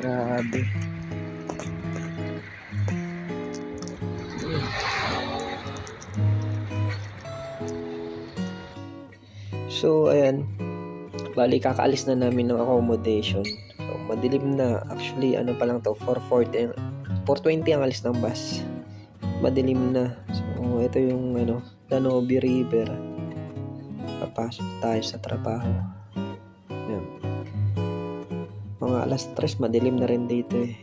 Grabe. So, ayan. Bali, kakaalis na namin ng accommodation. So, madilim na. Actually, ano pa lang to, 440, 420 ang alis ng bus. Madilim na. So, ito yung, ano, Danobe River. Papasok tayo sa trabaho. Mga alas 3, madilim na rin dito eh.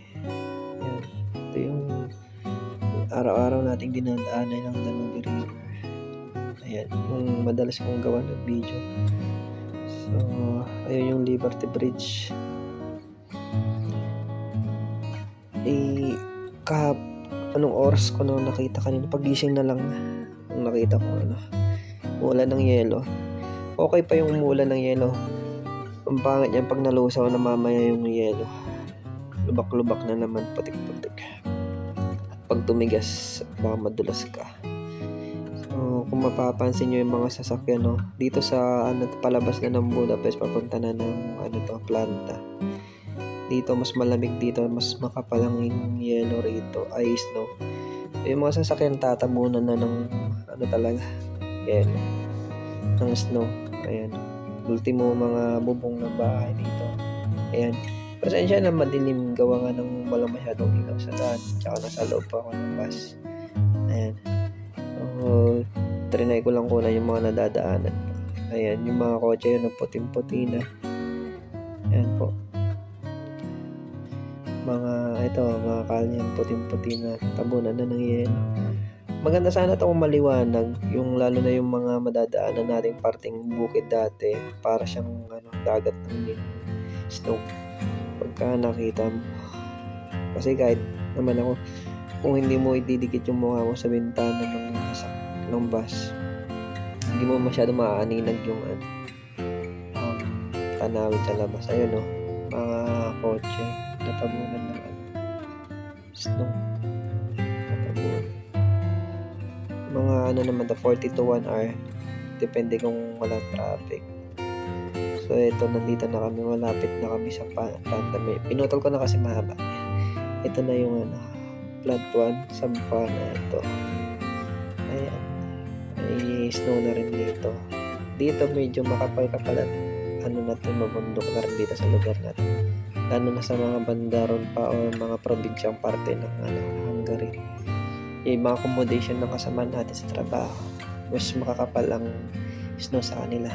Ayan. Ito yung araw-araw nating dinadaanan ng Danobe River. Ayan, yung madalas kong gawa ng video. So, ayun yung Liberty Bridge. Eh, kahap, anong oras ko na nakita kanina? Pagising na lang nakita ko ano, mula ng yelo. Okay pa yung mula ng yelo. Ang pangit niya pag nalusaw na mamaya yung yelo. Lubak-lubak na naman, putik-putik. Pag tumigas, baka madulas ka. So, kung mapapansin nyo yung mga sasakyan, no, dito sa ano, palabas na ng Budapest, papunta na ng ano to, planta. Dito, mas malamig dito, mas makapal ang yellow rito, ice, no. Yung mga sasakyan tatabunan na ng ano talaga, yellow, ng snow. Ayan. Ultimo mga bubong ng bahay dito. Ayan. Pasensya na madilim gawa nga ng walang masyadong ilaw sa daan. Tsaka nasa loob pa ako ng bus. Ayan. So, trinay ko lang kuna yung mga nadadaanan. Ayan, yung mga kotse yun, puting-puti na. Ayan po. Mga, ito, mga kalyan, puting-puti na. Tabunan na ng yelo. Maganda sana ito kung maliwanag, yung lalo na yung mga madadaanan nating parting bukid dati, para siyang ano, dagat ng snow. Pagka nakita mo. Kasi kahit naman ako, kung hindi mo ididikit yung mukha mo sa bintana ng sasak ng bus hindi mo masyado maaaninag yung ano um, tanawin sa labas ayun no mga kotse natabunan ng ano snow mga ano naman the 40 to 1 hour. Depende kung walang traffic. So ito nandito na kami. Malapit na kami sa planta May- pinutol ko na kasi mahaba. Ito na yung ano plant 1 sampana ito. Ayan. May snow na rin dito. Dito medyo makapal-kapal at ano na to mabundok na rin dito sa lugar natin. Lalo na sa mga bandaron pa o mga probinsyang parte ng ano, Hungary yung mga accommodation ng kasama natin sa trabaho mas makakapal ang snow sa kanila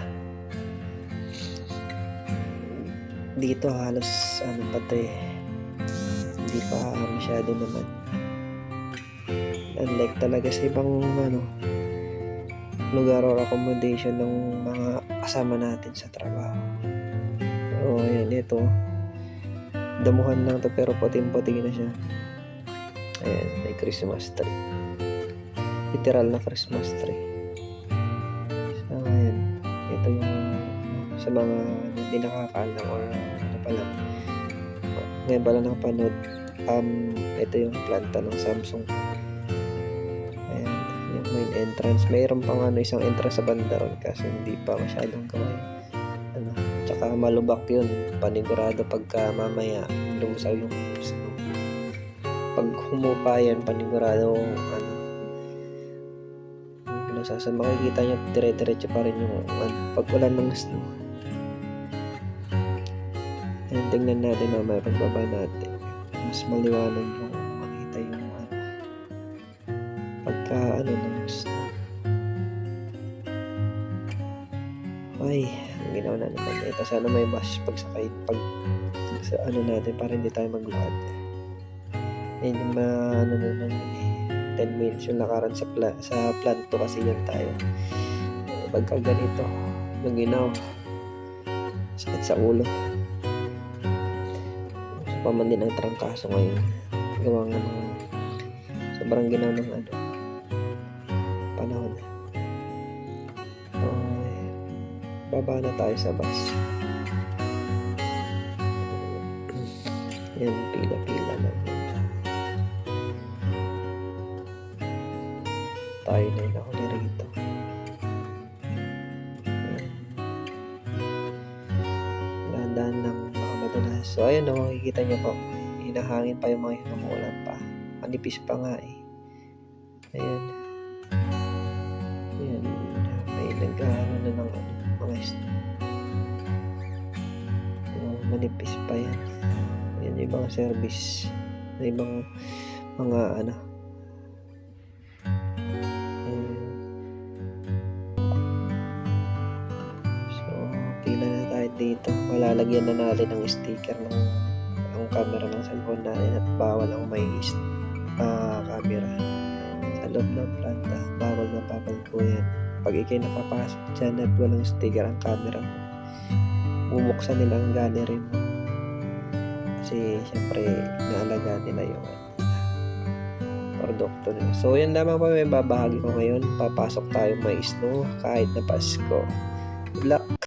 dito halos ano pa eh hindi pa masyado naman unlike talaga sa ibang ano lugar or accommodation ng mga kasama natin sa trabaho. So, ayan, ito. Damuhan lang to pero puting-puti na siya. Ayan, may Christmas tree. Literal na Christmas tree. So, ayan. Ito yung sa mga hindi nakakaalam or ano pala. Ngayon pala nakapanood. Um, ito yung planta ng Samsung Ayan, yung main entrance. Mayroon pang ano, isang entrance sa bandaron kasi hindi pa masyadong yun. Ano, tsaka malubak yun. Panigurado pagka mamaya lusaw yung. Pag humupa yan, panigurado ano, lusaw. So, makikita nyo, dire-diretso pa rin yung ano, pag wala ng snow. Ayan, tingnan natin mamaya pagbaba natin. Mas maliwanag yung makita yung ano, pagka ano ng snow. Ay, ang ginawa na naman ito. Sana may bus pagsakay pag sa ano natin para hindi tayo maglakad. Yan yung mga ano na lang yun eh. 10 minutes yung lakaran sa pla sa planto kasi yan tayo. Pagka ganito, maginaw. Sakit sa ulo. Sa paman din ang trangkaso ngayon. Gawa nga ng sobrang ginaw ng ano panahon. Okay. Baba na tayo sa bus. Yan, pila-pila na. Tayo na yun na rito. Dahan-dahan lang baka madulas. So, ayun o, makikita nyo po. Hinahangin pa yung mga hinumulan pa. Manipis pa nga eh. Ayan. Ayan. May naghahanap na ng ano, mga is- Oh, manipis pa yan. Ayan yung ibang service. Yung ibang mga ano. Dito. Malalagyan na natin ng sticker ng ang camera ng cellphone natin at bawal ang may ah, camera sa loob ng planta. Bawal na bawal po yan. Pag ikay nakapasok dyan at walang sticker ang camera mo, bumuksan nila ang gallery mo. Kasi, syempre, naalagaan nila yung ano, produkto nila. So, yan lamang po may babahagi ko ngayon. Papasok tayo may snow kahit na Pasko.